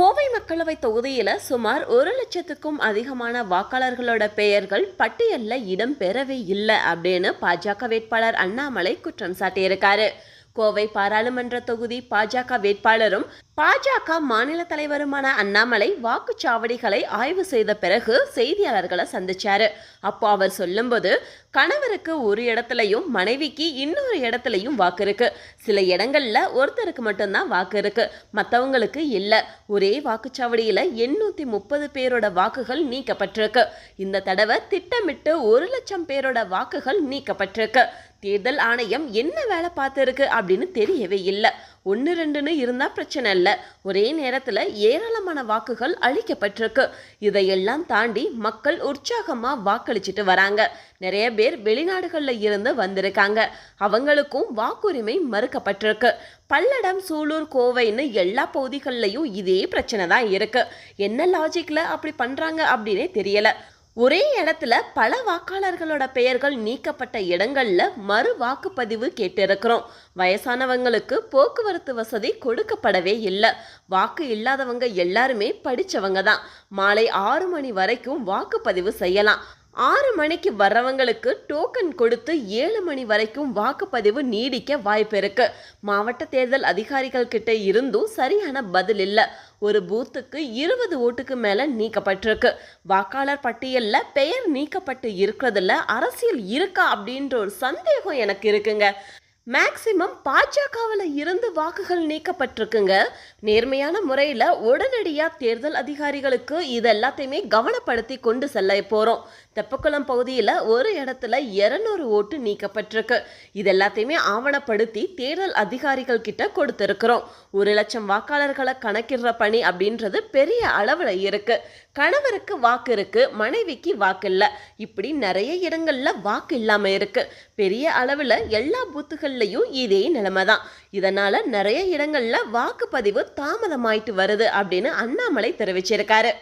கோவை மக்களவை தொகுதியில சுமார் ஒரு லட்சத்துக்கும் அதிகமான வாக்காளர்களோட பெயர்கள் பட்டியல்ல இடம் பெறவே இல்லை அப்படின்னு பாஜக வேட்பாளர் அண்ணாமலை குற்றம் சாட்டியிருக்காரு. கோவை பாராளுமன்ற தொகுதி பாஜக வேட்பாளரும் பாஜக மாநில தலைவருமான அண்ணாமலை வாக்குச்சாவடிகளை ஆய்வு செய்த பிறகு செய்தியாளர்களை சந்திச்சாரு. அப்போ அவர் சொல்லும்போது கணவருக்கு ஒரு இடத்துலையும் மனைவிக்கு இன்னொரு இடத்துலையும் வாக்கு இருக்கு. சில இடங்கள்ல ஒருத்தருக்கு மட்டும்தான் வாக்கு இருக்கு. மற்றவங்களுக்கு இல்லை. ஒரே வாக்குச்சாவடியில எண்ணூத்தி முப்பது பேரோட வாக்குகள் நீக்கப்பட்டிருக்கு. இந்த தடவை திட்டமிட்டு ஒரு லட்சம் பேரோட வாக்குகள் நீக்கப்பட்டிருக்கு. தேர்தல் ஆணையம் என்ன வேலை பார்த்துருக்கு? அப்படின்னு தெரியவே இல்லை. ஒன்று ரெண்டுன்னு இருந்தால் பிரச்சனை இல்லை. ஒரே நேரத்தில் ஏராளமான வாக்குகள் அளிக்கப்பட்டிருக்கு. இதையெல்லாம் தாண்டி மக்கள் உற்சாகமாக வாக்களிச்சிட்டு வராங்க. நிறைய பேர் வெளிநாடுகளில் இருந்து வந்திருக்காங்க. அவங்களுக்கும் வாக்குரிமை மறுக்கப்பட்டிருக்கு. பல்லடம் சூலூர் கோவைன்னு எல்லா பகுதிகள்லையும் இதே பிரச்சனை தான் இருக்குது என்ன லாஜிக்கில் அப்படி பண்ணுறாங்க அப்படின்னே தெரியலை. ஒரே இடத்துல பல வாக்காளர்களோட பெயர்கள் நீக்கப்பட்ட இடங்கள்ல மறு வாக்குப்பதிவு கேட்டிருக்கிறோம். வயசானவங்களுக்கு போக்குவரத்து வசதி கொடுக்கப்படவே இல்லை. வாக்கு இல்லாதவங்க எல்லாருமே படிச்சவங்க தான். மாலை ஆறு மணி வரைக்கும் வாக்குப்பதிவு செய்யலாம். ஆறு மணிக்கு வர்றவங்களுக்கு டோக்கன் கொடுத்து ஏழு மணி வரைக்கும் வாக்குப்பதிவு நீடிக்க வாய்ப்பு இருக்கு. மாவட்ட தேர்தல் அதிகாரிகள் கிட்ட இருந்தும் சரியான பதில் இல்லை. ஒரு பூத்துக்கு இருபது ஓட்டுக்கு மேல நீக்கப்பட்டிருக்கு. வாக்காளர் பட்டியல்ல பெயர் நீக்கப்பட்டு இருக்கிறதுல அரசியல் இருக்கா அப்படின்ற ஒரு சந்தேகம் எனக்கு இருக்குங்க. மேக்சிமம் பாஜகவில் இருந்து வாக்குகள் நீக்கப்பட்டிருக்குங்க. நேர்மையான முறையில் உடனடியாக தேர்தல் அதிகாரிகளுக்கு இது எல்லாத்தையுமே கவனப்படுத்தி கொண்டு செல்ல போகிறோம் தெப்பக்குளம் பகுதியில் ஒரு இடத்துல இரநூறு ஓட்டு நீக்கப்பட்டிருக்கு. இது எல்லாத்தையுமே ஆவணப்படுத்தி தேர்தல் அதிகாரிகள் கிட்ட கொடுத்துருக்குறோம். ஒரு லட்சம் வாக்காளர்களை கணக்கிடுற பணி அப்படின்றது பெரிய அளவில் இருக்கு. கணவருக்கு வாக்கு இருக்கு மனைவிக்கு வாக்கு இல்லை. இப்படி நிறைய இடங்கள்ல வாக்கு இல்லாம இருக்கு. பெரிய அளவில் எல்லா பூத்துகள்லையும் இதே நிலைமை தான். இதனால நிறைய இடங்கள்ல வாக்குப்பதிவு தாமதமாயிட்டு வருது அப்படின்னு அண்ணாமலை தெரிவிச்சிருக்காரு.